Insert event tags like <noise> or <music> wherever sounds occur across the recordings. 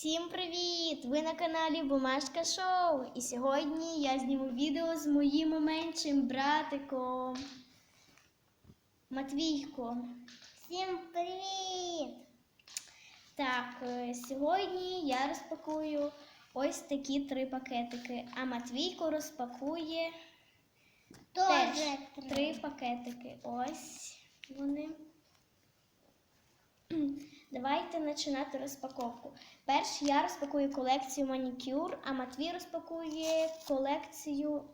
Всім привіт! Ви на каналі Бумажка Шоу. І сьогодні я зніму відео з моїм меншим братиком Матвійком. Всім привіт! Так, е, сьогодні я розпакую ось такі три пакетики, а Матвійко розпакує теж три. три пакетики. Ось вони. Давайте починати розпаковку. Перш я розпакую колекцію манікюр, а Матвій розпакує колекцію,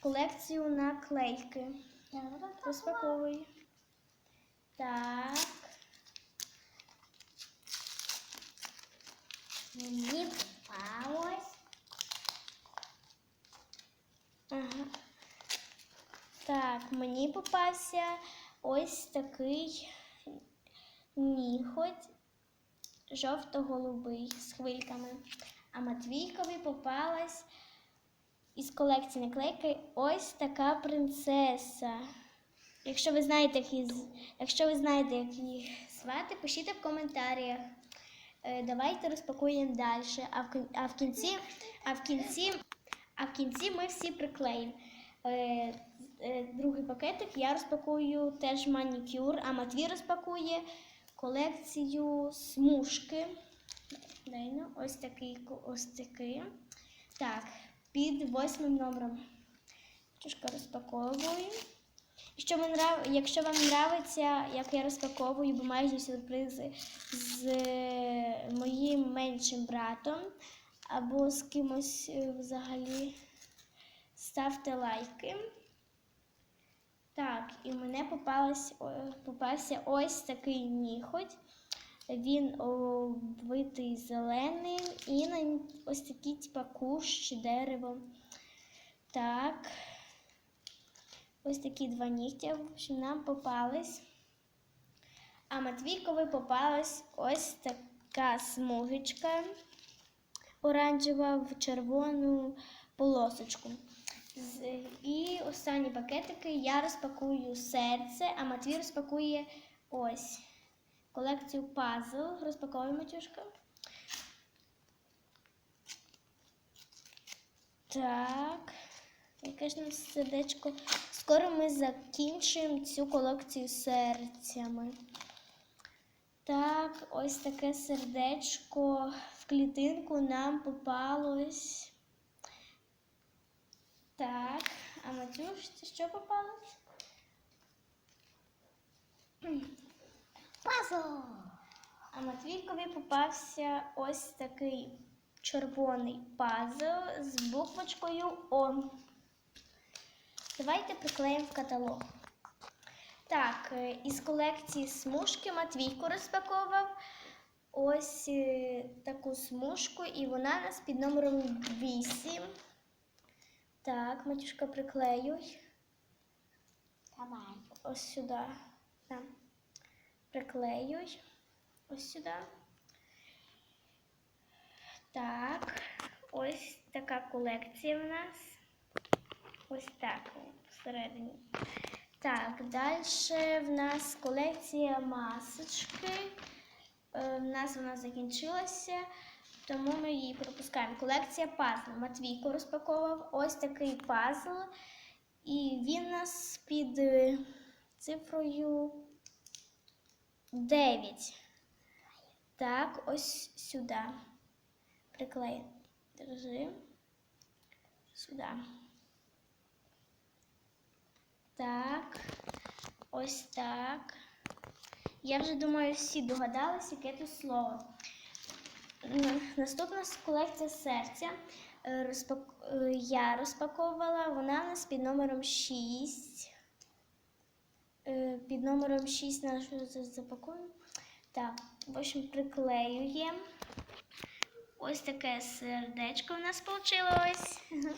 колекцію наклейки. Розпаковуй. Так. Мені попалось. Ага. Так, мені попався ось такий ніхоть жовто-голубий з хвильками. А Матвійкові попалась із колекції наклейки ось така принцеса. Якщо ви знаєте, як її, якщо ви знаєте, як її звати, пишіть в коментарях. Е, Давайте розпакуємо далі. А в, а в кінці, а в кінці, а в кінці ми всі приклеїмо. Е, е, Другий пакетик я розпакую теж манікюр, а Матвій розпакує колекцію смужки. Ось такий, ось такий. Так, під восьмим номером. Чушка розпаковую. Якщо вам. Якщо вам нравиться, як я розпаковую бумажні сюрпризи з е, моїм меншим братом або з кимось е, взагалі, ставте лайки. Так, і мене попалась, попався ось такий ніхоть. Він обвитий зеленим і на ось такий, типа кущ, дерево. Так. Ось такі два нігтя, общем, нам попались. А Матвійкові попалась ось така смугочка оранжева в червону полосочку. І останні пакетики я розпакую серце, а Матвій розпакує ось колекцію пазл. Розпаковуємо Матюшка. Так. Яке ж нам сердечко. Скоро ми закінчимо цю колекцію серцями. Так, ось таке сердечко в клітинку нам попалось. Так, а Матюшці що попалось? Пазл! А Матвійкові попався ось такий червоний пазл з буквочкою О. Давайте приклеїмо в каталог. Так, е, із колекції смужки Матвійко розпаковував ось е, таку смужку, і вона у нас під номером 8. Так, Матюшка, приклеюй. Давай. Ось сюди. Так. Приклеюй. Ось сюди. Так. Ось така колекція в нас. Ось так всередині. Так, далі в нас колекція масочки. Е, В нас вона закінчилася, тому ми її пропускаємо. Колекція пазл. Матвійко розпаковував ось такий пазл. І він нас під е, цифрою 9. Так, ось сюди. Приклеїмо. Держи. Сюди. Так. Ось так. Я вже думаю, всі догадались, яке тут слово. Наступна колекція серця. Е, е, Я розпаковувала, вона у нас під номером 6. Е, Під номером 6 нашу запакуємо. Так, в общем, приклеюємо. Ось таке сердечко у нас вийшло. <laughs>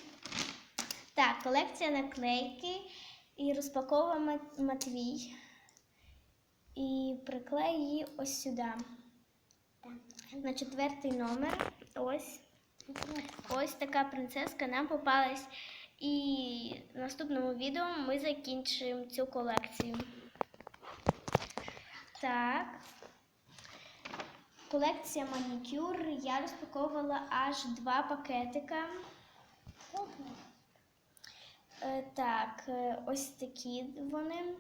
Так, колекція наклейки. І розпаковує Мат- Матвій. І приклею її ось сюди. На четвертий номер. Ось. Ось така принцеска нам попалась. І в наступному відео ми закінчимо цю колекцію. Так. колекція манікюр. Я розпаковувала аж два пакетика. Е, Так, е, ось такі вони.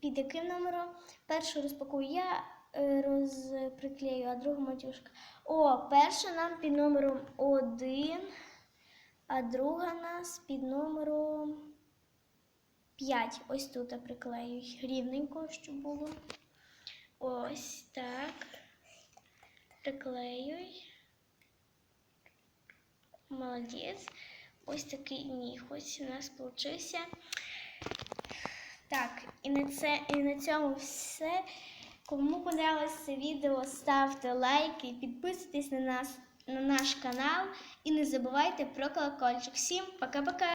Під яким номером? Першу розпакую я, розприклею, а другу матюшка. О, перша нам під номером 1, а друга нас під номером 5. Ось тут я приклею рівненько, щоб було. Ось так. Приклеюй. Молодець. Ось такий ніг ось у нас получився. Так, і на, це, і на цьому все. Кому подобалось це відео, ставте лайки, підписуйтесь на нас на наш канал і не забувайте про колокольчик. Всім пока-пока!